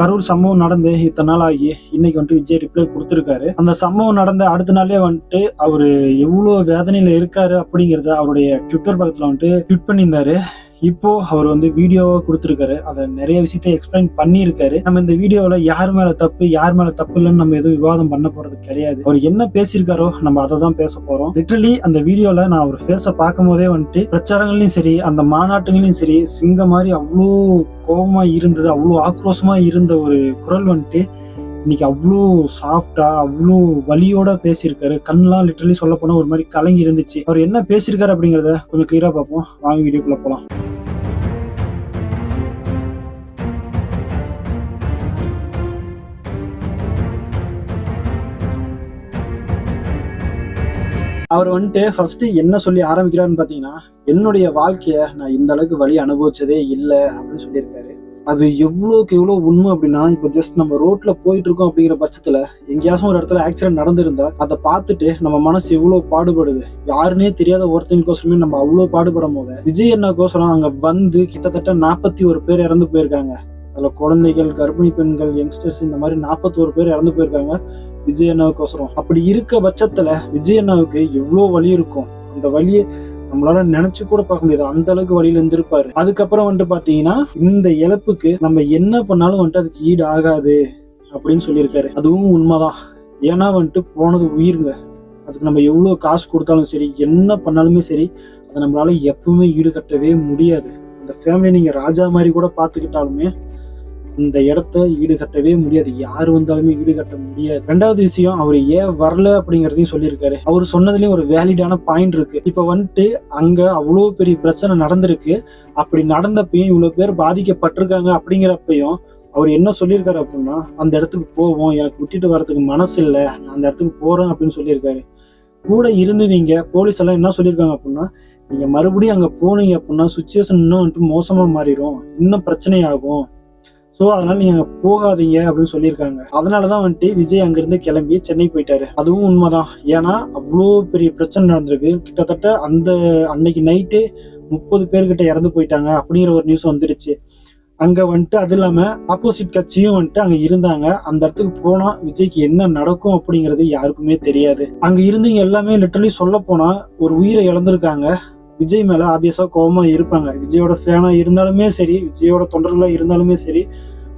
கரூர் சம்பவம் நடந்து இத்தனை நாள் ஆகி இன்னைக்கு வந்துட்டு விஜய் ரிப்ளை கொடுத்துருக்காரு. அந்த சம்பவம் நடந்த அடுத்த நாளே வந்துட்டு அவரு எவ்வளவு வேதனையில இருக்காரு அப்படிங்கறத அவருடைய ட்விட்டர் பக்கத்துல வந்துட்டு ட்விட் பண்ணியிருந்தாரு. இப்போ அவர் வந்து வீடியோவை கொடுத்துருக்காரு. அதை நிறைய விஷயத்த எக்ஸ்பிளைன் பண்ணியிருக்காரு. நம்ம இந்த வீடியோவில் யார் மேலே தப்பு யார் மேலே தப்பு இல்லைன்னு நம்ம எதுவும் விவாதம் பண்ண போகிறது கிடையாது. அவர் என்ன பேசியிருக்காரோ நம்ம அதை தான் பேச போகிறோம் லிட்ரலி அந்த வீடியோவில் நான் அவர் ஃபேஸை பார்க்கும் போதே வந்துட்டு பிரச்சாரங்களையும் சரி அந்த மாநாட்டுகளையும் சரி சிங்க மாதிரி அவ்வளோ கோபமாக இருந்தது அவ்வளோ ஆக்ரோஷமாக இருந்த ஒரு குரல் வந்துட்டு இன்னைக்கு அவ்வளோ சாஃப்டா அவ்வளோ வலியோட பேசியிருக்காரு. கண்ணெல்லாம் லிட்டரலி சொல்ல போனா ஒரு மாதிரி கலங்கி இருந்துச்சு. அவர் என்ன பேசியிருக்காரு அப்படிங்கறத கொஞ்சம் கிளியரா பார்ப்போம். வாங்க வீடியோக்குள்ள போலாம். அவர் வந்துட்டு ஃபர்ஸ்ட் என்ன சொல்லி ஆரம்பிக்கிறாருன்னு பாத்தீங்கன்னா என்னுடைய வாழ்க்கைய நான் இந்த அளவுக்கு வழி அனுபவிச்சதே இல்லை அப்படின்னு சொல்லியிருக்காரு. அது எவ்வளோக்கு எவ்வளோ உண்மை அப்படின்னா இப்போ ஜஸ்ட் நம்ம ரோட்ல போயிட்டு இருக்கோம் அப்படிங்கிற பட்சத்துல எங்கேயாச்சும் ஒரு இடத்துல ஆக்சிடென்ட் நடந்திருந்தா அதை பார்த்துட்டு நம்ம மனசு எவ்வளோ பாடுபடுது. யாருன்னே தெரியாத ஒருத்தனுக்கோசரமே நம்ம அவ்வளோ பாடுபடும் போது விஜய் அண்ணாக்கோசரம் அங்க வந்து கிட்டத்தட்ட நாற்பத்தி ஒரு பேர் இறந்து போயிருக்காங்க. அதில் குழந்தைகள் கர்ப்பிணி பெண்கள் யங்ஸ்டர்ஸ் இந்த மாதிரி நாற்பத்தோரு பேர் இறந்து போயிருக்காங்க விஜய் அண்ணாவுக்கோசரம் அப்படி இருக்க பட்சத்துல விஜய் அண்ணாவுக்கு எவ்வளோ வலி இருக்கும்? அந்த வழியை நம்மளால நினைச்சு கூட பார்க்க முடியாது. அந்த அளவுக்கு வழியில இருந்திருப்பாரு. அதுக்கப்புறம் வந்துட்டு பாத்தீங்கன்னா இந்த இழப்புக்கு நம்ம என்ன பண்ணாலும் வந்துட்டு அதுக்கு ஈடு ஆகாது அப்படின்னு சொல்லியிருக்காரு. அதுவும் உண்மைதான். ஏன்னா வந்துட்டு போனது உயிருங்க. அதுக்கு நம்ம எவ்வளவு காசு கொடுத்தாலும் சரி என்ன பண்ணாலுமே சரி அதை நம்மளால எப்பவுமே ஈடுகட்டவே முடியாது. அந்த ஃபேமிலி நீங்க ராஜா மாதிரி கூட பார்த்துக்கிட்டாலுமே இந்த இடத்த ஈடுகட்டவே முடியாது. யார் வந்தாலுமே ஈடுகட்ட முடியாது. ரெண்டாவது விஷயம் அவர் ஏன் வரல அப்படிங்கறதையும் சொல்லியிருக்காரு. அவர் சொன்னதுலயும் ஒரு வேலிடான பாயிண்ட் இருக்கு. இப்ப வந்துட்டு அங்க அவ்வளோ பெரிய பிரச்சனை நடந்திருக்கு. அப்படி நடந்தப்பையும் இவ்வளவு பேர் பாதிக்கப்பட்டிருக்காங்க அப்படிங்கிறப்பையும் அவர் என்ன சொல்லியிருக்காரு அப்படின்னா அந்த இடத்துக்கு போவோம். எனக்கு விட்டுட்டு வரதுக்கு மனசு இல்லை. நான் அந்த இடத்துக்கு போறேன் அப்படின்னு சொல்லியிருக்காரு. கூட இருந்தவங்க போலீஸ் எல்லாம் என்ன சொல்லியிருக்காங்க அப்படின்னா நீங்க மறுபடியும் அங்க போனீங்க அப்படின்னா சுச்சுவேஷன் இன்னும் வந்துட்டு மோசமா மாறிடும் இன்னும் பிரச்சனை ஆகும் ஸோ அதனால நீங்க போகாதீங்க அப்படின்னு சொல்லியிருக்காங்க. அதனாலதான் வந்துட்டு விஜய் அங்கிருந்து கிளம்பி சென்னை போயிட்டாரு. அதுவும் உண்மைதான். ஏன்னா அவ்வளோ பெரிய பிரச்சனை நடந்திருக்கு. கிட்டத்தட்ட அந்த அன்னைக்கு நைட்டு முப்பது பேர்கிட்ட இறந்து போயிட்டாங்க அப்படிங்கிற ஒரு நியூஸ் வந்துருச்சு. அங்க வந்துட்டு அது இல்லாம ஆப்போசிட் கட்சியும் வந்துட்டு அங்க இருந்தாங்க. அந்த இடத்துக்கு போனா விஜய்க்கு என்ன நடக்கும் அப்படிங்கிறது யாருக்குமே தெரியாது. அங்க இருந்தவங்க எல்லாமே லிட்டரலி சொல்ல போனா ஒரு உயிரை இழந்திருக்காங்க. விஜய் மேல ஆபியஸா கோபமா இருப்பாங்க. விஜயோட ஃபேனா இருந்தாலுமே சரி விஜயோட தொண்டர்களா இருந்தாலுமே சரி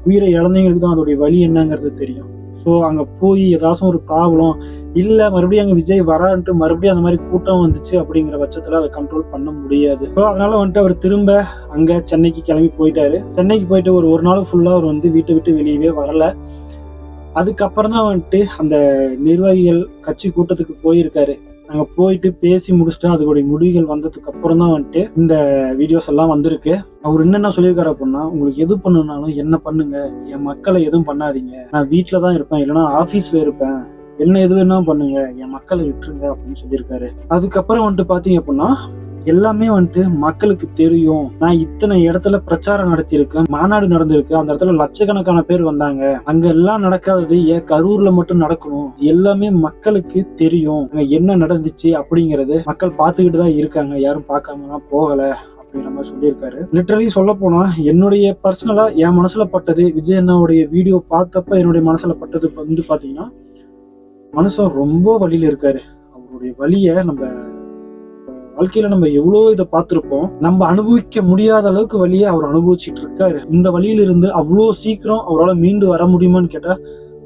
உயிரை இழந்தவங்களுக்கு தான் அதோடைய வழி என்னங்கிறது தெரியும். ஸோ அங்கே போய் ஏதாச்சும் ஒரு ப்ராப்ளம் இல்லை மறுபடியும் அங்கே விஜய் வரான்ட்டு மறுபடியும் அந்த மாதிரி கூட்டம் வந்துச்சு அப்படிங்கிற பட்சத்தில் அதை கண்ட்ரோல் பண்ண முடியாது. ஸோ அதனால வந்துட்டு அவர் திரும்ப அங்கே சென்னைக்கு கிளம்பி போயிட்டாரு. சென்னைக்கு போயிட்டு ஒரு ஒரு நாள் ஃபுல்லாக அவர் வந்து வீட்டை விட்டு வெளியவே வரல. அதுக்கப்புறம் தான் வந்துட்டு அந்த நிர்வாகிகள் கட்சி கூட்டத்துக்கு போயிருக்காரு. அங்க போயிட்டு பேசி முடிச்சுட்டு அதோடைய முடிவுகள் வந்ததுக்கு அப்புறம் தான் வந்துட்டு இந்த வீடியோஸ் எல்லாம் வந்திருக்கு. அவர் என்னென்ன சொல்லியிருக்காரு அப்படின்னா உங்களுக்கு எது பண்ணுனாலும் என்ன பண்ணுங்க. என் மக்களை எதுவும் பண்ணாதீங்க. நான் வீட்டில தான் இருப்பேன். இல்லைன்னா ஆபீஸ்ல இருப்பேன். என்ன எது வேணா பண்ணுங்க. என் மக்களை விட்டுருங்க. அப்படின்னு சொல்லியிருக்காரு. அதுக்கப்புறம் வந்துட்டு பாத்தீங்க அப்படின்னா எல்லாமே வந்துட்டு மக்களுக்கு தெரியும். நான் இத்தனை இடத்துல பிரச்சாரம் நடத்தியிருக்கேன் மாநாடு நடந்திருக்கு அந்த இடத்துல லட்சக்கணக்கான பேர் வந்தாங்க. அங்க எல்லாம் நடக்காதது ஏன் கரூர்ல மட்டும் நடக்கணும். எல்லாமே மக்களுக்கு தெரியும். அங்க என்ன நடந்துச்சு அப்படிங்கறது மக்கள் பார்த்துக்கிட்டு தான் இருக்காங்க. யாரும் பார்க்காமலாம் போகல அப்படிங்கிற மாதிரி சொல்லியிருக்காரு. லிட்டரலி சொல்ல போனா என்னுடைய பர்சனலா என் மனசுல பட்டது விஜய் அண்ணாவுடைய வீடியோ பார்த்தப்ப என்னுடைய மனசுல பட்டது வந்து பாத்தீங்கன்னா மனுஷன் ரொம்ப வழியில இருக்காரு. அவருடைய வழிய நம்ம வாழ்க்கையில நம்ம எவ்வளவு இதை பார்த்திருப்போம் நம்ம அனுபவிக்க முடியாத அளவுக்கு வழியை அவர் அனுபவிச்சுட்டு இருக்காரு. இந்த வழியில இருந்து அவ்வளோ சீக்கிரம் அவரால் மீண்டு வர முடியுமான்னு கேட்டா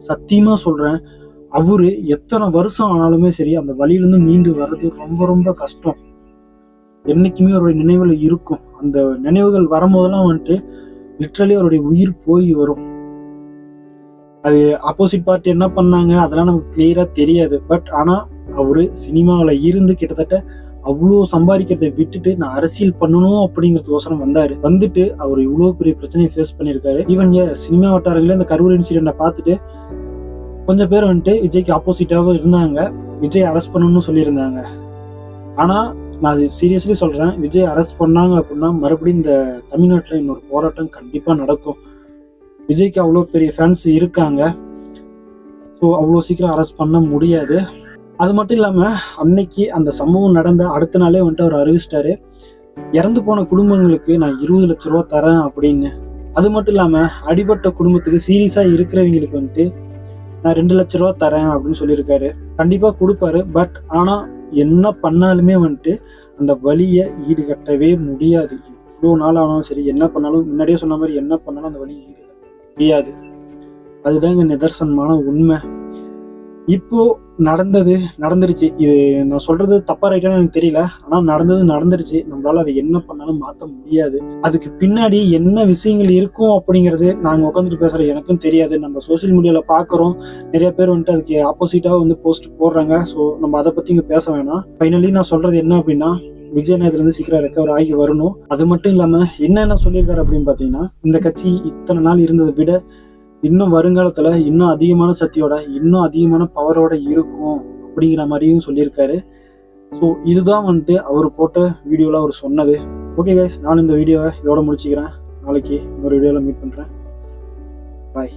சத்தியமா சொல்றேன் அவரு எத்தனை வருஷம் ஆனாலுமே சரி அந்த வழியிலிருந்து மீண்டு வர்றது ரொம்ப ரொம்ப கஷ்டம். என்னைக்குமே அவருடைய நினைவுல இருக்கும். அந்த நினைவுகள் வரும்போதெல்லாம் வந்துட்டு லிட்ரலி அவருடைய உயிர் போய் வரும். அது ஆப்போசிட் பார்ட்டி என்ன பண்ணாங்க அதெல்லாம் நமக்கு கிளியரா தெரியாது. பட் ஆனா அவரு சினிமாவில் இருந்து கிட்டத்தட்ட அவ்வளோ சம்பாதிக்கிறதை விட்டுட்டு நான் அரசியல் பண்ணணும் அப்படிங்கிறதுக்கோசரம் வந்தாரு. வந்துட்டு அவர் இவ்வளோ பெரிய பிரச்சனையை ஃபேஸ் பண்ணியிருக்காரு. ஈவன் சினிமா வட்டாரங்களே இந்த கரூர் இன்சிடென்ட்டை பார்த்துட்டு கொஞ்சம் பேர் வந்துட்டு விஜய்க்கு ஆப்போசிட்டாகவும் இருந்தாங்க. விஜய் அரெஸ்ட் பண்ணணும்னு சொல்லியிருந்தாங்க. ஆனால் நான் அது சீரியஸ்லி சொல்கிறேன் விஜய் அரெஸ்ட் பண்ணாங்க அப்படின்னா மறுபடியும் இந்த தமிழ்நாட்டில் இன்னொரு போராட்டம் கண்டிப்பாக நடக்கும். விஜய்க்கு அவ்வளோ பெரிய ஃபேன்ஸ் இருக்காங்க. ஸோ அவ்வளோ சீக்கிரம் அரெஸ்ட் பண்ண முடியாது. அது மட்டும் இல்லாமல் அன்னைக்கு அந்த சம்பவம் நடந்த அடுத்த நாளே வந்துட்டு அவர் அறிவிச்சிட்டாரு. இறந்து போன குடும்பங்களுக்கு நான் இருபது லட்ச ரூபா தரேன் அப்படின்னு. அது மட்டும் இல்லாமல் அடிபட்ட குடும்பத்துக்கு சீரியஸாக இருக்கிறவங்களுக்கு வந்துட்டு நான் ரெண்டு லட்ச ரூபா தரேன் அப்படின்னு சொல்லியிருக்காரு. கண்டிப்பாக கொடுப்பாரு பட் ஆனால் என்ன பண்ணாலுமே வந்துட்டு அந்த வழியை ஈடுகட்டவே முடியாது. இவ்வளோ நாள் ஆனாலும் சரி என்ன பண்ணாலும் முன்னாடியே சொன்ன மாதிரி என்ன பண்ணாலும் அந்த வழி ஈடுகட்ட முடியாது. அதுதாங்க நிதர்சனமான உண்மை. இப்போ நடந்தது நடந்துருச்சு. இது நான் சொல்றது தப்பா ரைட்டானு எனக்கு தெரியல. ஆனா நடந்தது நடந்துருச்சு. நம்மளால அதை என்ன பண்ணாலும் மாத்த முடியாது. அதுக்கு பின்னாடி என்ன விஷயங்கள் இருக்கும் அப்படிங்கிறது நாங்க உட்காந்துட்டு பேசுற எனக்கும் தெரியாது. நம்ம சோஷியல் மீடியால பாக்குறோம். நிறைய பேர் வந்துட்டு அதுக்கு ஆப்போசிட்டா வந்து போஸ்ட் போடுறாங்க. ஸோ நம்ம அதை பத்தி இங்க பேச வேணாம். ஃபைனலி நான் சொல்றது என்ன அப்படின்னா விஜய் இதுல இருந்து சீக்கிரம் ரெக்கவர் ஆகி வரணும். அது மட்டும் இல்லாம என்னென்ன சொல்லியிருக்காரு அப்படின்னு பாத்தீங்கன்னா இந்த கட்சி இத்தனை நாள் இருந்ததை விட இன்னும் வருங்காலத்துல இன்னும் அதிகமான சக்தியோட இன்னும் அதிகமான பவரோட இருக்கும் அப்படிங்கிற மாதிரியும் சொல்லியிருக்காரு. ஸோ இதுதான் வந்துட்டு அவர் போட்ட வீடியோவில் அவர் சொன்னது. ஓகே கைஸ் நான் இந்த வீடியோவை இதோட முடிச்சுக்கிறேன். நாளைக்கு இன்னொரு வீடியோவில் மீட் பண்ணுறேன் பாய்